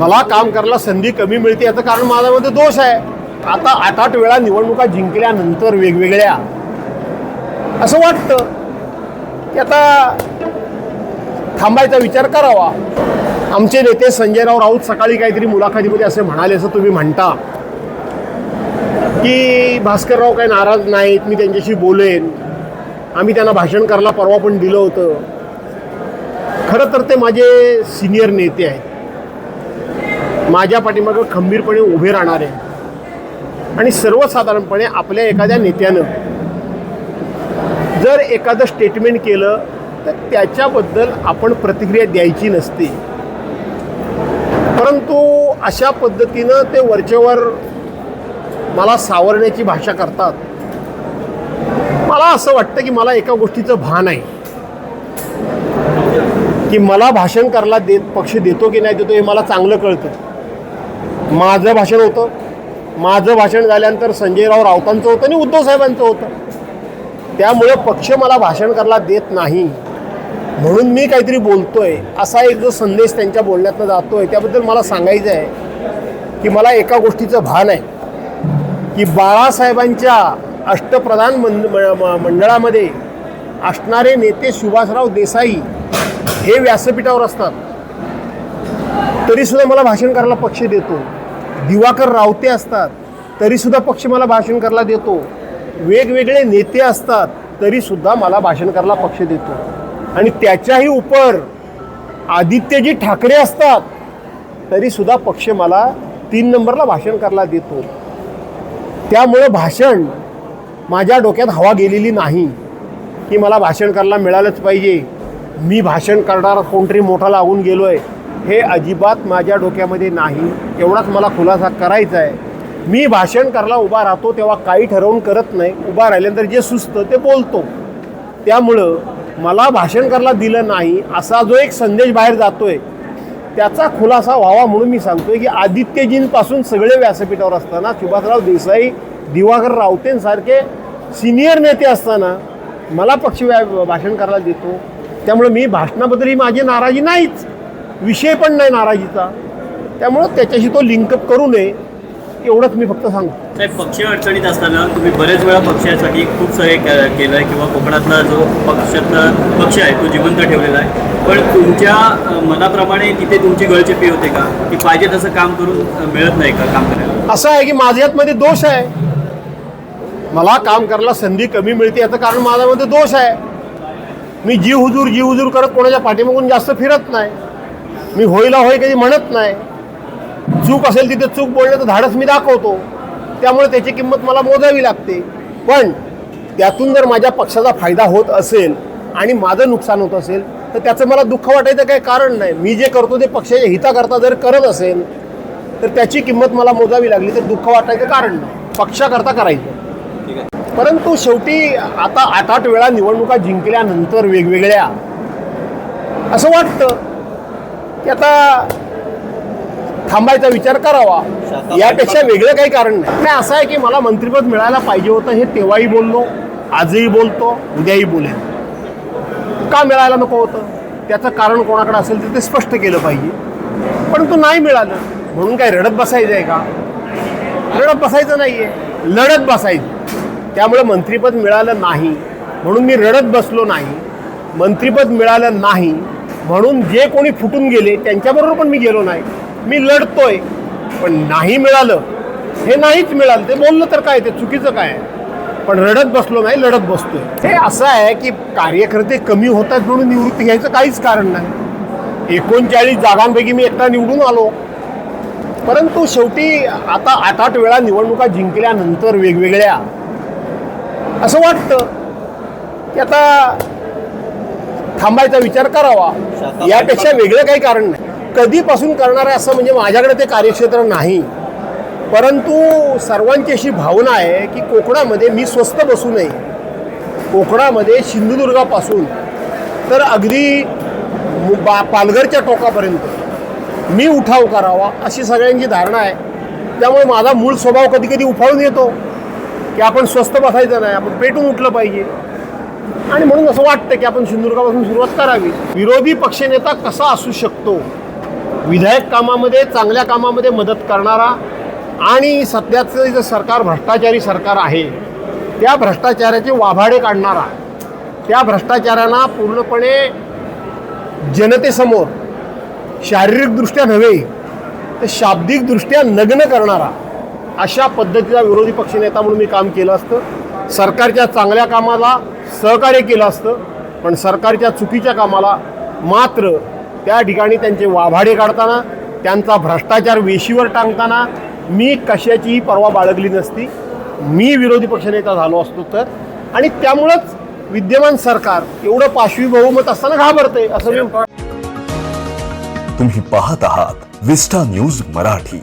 मला काम करायला संधी कमी मिळते याचं कारण माझ्यामध्ये दोष आहे. आता आठ आठ वेळा निवडणुका जिंकल्यानंतर वेगवेगळ्या. असं वाटतं. की आता थांबायचा विचार करावा. आमचे नेते संजयराव राऊत सकाळी काहीतरी मुलाखतीमध्ये असे म्हणाले असं तुम्ही म्हणता. की भास्करराव काही नाराज नाहीत मी त्यांच्याशी बोलेन. आम्ही त्यांना भाषण करायला परवा पण दिलं होतं. खरं तर ते माझे सिनियर नेते आहेत. माझ्या पाठीमागं खंबीरपणे उभे राहणारे. आणि सर्वसाधारणपणे आपल्या एखाद्या नेत्यानं जर एखादं स्टेटमेंट केलं तर त्याच्याबद्दल आपण प्रतिक्रिया द्यायची नसते. परंतु अशा पद्धतीनं ते वरचेवर मला सावरण्याची भाषा करतात. मला असं वाटतं की मला एका गोष्टीचं भान आहे. की मला भाषण करायला देत पक्ष देतो की नाही देतो हे मला चांगलं कळतं. माझं भाषण होतं. माझं भाषण झाल्यानंतर संजयराव राऊतांचं होतं आणि उद्धव साहेबांचं होतं. त्यामुळे पक्ष मला भाषण करायला देत नाही. म्हणून मी काहीतरी बोलतोय असा एक जो संदेश त्यांच्या बोलण्यातनं आहे त्याबद्दल मला सांगायचं आहे की मला एका गोष्टीचं भान आहे. की बाळासाहेबांच्या अष्टप्रधान मंड म- मंडळामध्ये असणारे नेते सुभाषराव देसाई हे व्यासपीठावर असतात. तरीसुद्धा मला भाषण करायला पक्ष देतो. दिवाकर रावते असतात तरीसुद्धा पक्ष मला भाषण करायला देतो. वेगवेगळे नेते असतात तरीसुद्धा मला भाषण करायला पक्ष देतो. आणि त्याच्याही उपर आदित्यजी ठाकरे असतात तरीसुद्धा पक्ष मला तीन नंबरला भाषण करायला देतो. त्यामुळं भाषण माझ्या डोक्यात हवा गेलेली नाही की मला भाषण करायला मिळालंच पाहिजे. मी भाषण करणारा कोणतरी मोठा लागून गेलो आहे हे अजिबात माझ्या डोक्यामध्ये नाही एवढाच मला खुलासा करायचा आहे. मी भाषण करायला उभा राहतो तेव्हा काही ठरवून करत नाही उभा राहिल्यानंतर जे सुचतं ते बोलतो. त्यामुळं मला भाषण करायला दिलं नाही असा जो एक संदेश बाहेर जातोय त्याचा खुलासा व्हावा म्हणून मी सांगतोय की आदित्यजींपासून सगळे व्यासपीठावर असताना सुभाषराव देसाई दिवाकर रावतेंसारखे सिनियर नेते असताना मला पक्ष व्या- भाषण करायला देतो. त्यामुळे मी भाषणाबद्दल ही माझी नाराजी नाहीच. विषय पण नाही नाराजीचा. त्यामुळं त्याच्याशी तो लिंकअप करू नये एवढंच मी फक्त सांगतो. साहेब पक्ष अडचणीत असताना तुम्ही बरेच वेळा पक्षासाठी खूप सारे केलं आहे किंवा कोकणातला जो पक्षातला पक्ष आहे तो जिवंत ठेवलेला आहे. पण तुमच्या मनाप्रमाणे तिथे तुमची गळचेपी होते का? की पाहिजे तसं काम करून मिळत नाही का काम करायला? असं आहे की माझ्यातमध्ये दोष आहे. मला काम करायला संधी कमी मिळते याचं कारण माझ्यामध्ये दोष आहे. मी जी हुजूर जी हुजूर करत कोणाच्या पाठीमागून जास्त फिरत नाही. मी होईला होय कधी म्हणत नाही. चूक असेल तिथे चूक बोलण्याचं धाडस मी दाखवतो. त्यामुळे त्याची किंमत मला मोजावी लागते. पण त्यातून जर माझ्या पक्षाचा फायदा होत असेल आणि माझं नुकसान होत असेल तर त्याचं मला दुःख वाटायचं काही कारण नाही. मी जे करतो ते पक्षाच्या हिताकरता जर करत असेल तर त्याची किंमत मला मोजावी लागली तर दुःख वाटायचं कारण नाही. पक्षाकरता करायचं. ठीक आहे परंतु शेवटी आता आठ आठ वेळा निवडणुका जिंकल्यानंतर वेगवेगळ्या असं वाटतं. की आता थांबायचा विचार करावा. यापेक्षा वेगळं काही कारण नाही. नाही असं आहे की मला मंत्रिपद मिळायला पाहिजे होतं हे तेव्हाही बोललो आजही बोलतो उद्याही बोलेन. का मिळायला नको होतं? त्याचं कारण कोणाकडे असेल तर ते स्पष्ट केलं पाहिजे. परंतु नाही मिळालं म्हणून काय रडत बसायचं आहे का? रडत बसायचं नाही आहे लढत बसायचं. त्यामुळे मंत्रिपद मिळालं नाही म्हणून मी रडत बसलो नाही. मंत्रिपद मिळालं नाही म्हणून जे कोणी फुटून गेले त्यांच्याबरोबर पण मी गेलो नाही. मी लढतोय पण नाही मिळालं. हे नाहीच मिळालं. ते बोललं तर काय ते चुकीचं काय? पण रडत बसलो नाही लढत बसतोय. हे असं आहे की कार्यकर्ते कमी होतात म्हणून निवृत्ती घ्यायचं काहीच कारण नाही. एकोणचाळीस जागांपैकी मी एकटा निवडून आलो. परंतु शेवटी आता आठ आठ वेळा निवडणुका जिंकल्यानंतर वेगवेगळ्या. असं वाटतं की आता थांबायचा विचार करावा. यापेक्षा वेगळं काही कारण नाही. कधीपासून करणार आहे असं म्हणजे माझ्याकडे ते कार्यक्षेत्र नाही. परंतु सर्वांची अशी भावना आहे की कोकणामध्ये मी स्वस्त बसू नये. कोकणामध्ये सिंधुदुर्गापासून तर अगदी बा पालघरच्या टोकापर्यंत मी उठाव करावा अशी सगळ्यांची धारणा आहे. त्यामुळे माझा मूळ स्वभाव कधी कधी उफाळून येतो की आपण स्वस्त बसायचं नाही आपण पेटून उठलं पाहिजे. आणि म्हणून असं वाटतं की आपण सिंधुदुर्गापासून सुरुवात करावी. विरोधी पक्षनेता कसा असू शकतो? विधायक कामामध्ये चांगल्या कामामध्ये मदत करणारा आणि सध्याचं जे सरकार भ्रष्टाचारी सरकार आहे त्या भ्रष्टाचाराचे वाभाडे काढणारा त्या भ्रष्टाचारांना पूर्णपणे जनतेसमोर शारीरिकदृष्ट्या नव्हे तर शाब्दिकदृष्ट्या नग्न करणारा अशा पद्धतीचा विरोधी पक्षनेता म्हणून मी काम केलं असतं. सरकारच्या चांगल्या कामाला सहकार्य केलं असतं पण सरकारच्या चुकीच्या कामाला मात्र त्या ठिकाणी त्यांचे वाभाडे काढताना त्यांचा भ्रष्टाचार वेशीवर टांगताना मी कशाचीही पर्वा बाळगली नसती. मी विरोधी पक्षनेता झालो असतो तर. आणि त्यामुळंच विद्यमान सरकार एवढं पाशवी बहुमत असताना घाबरते असं मी तुम्ही पाहत आहात विस्टा न्यूज मराठी.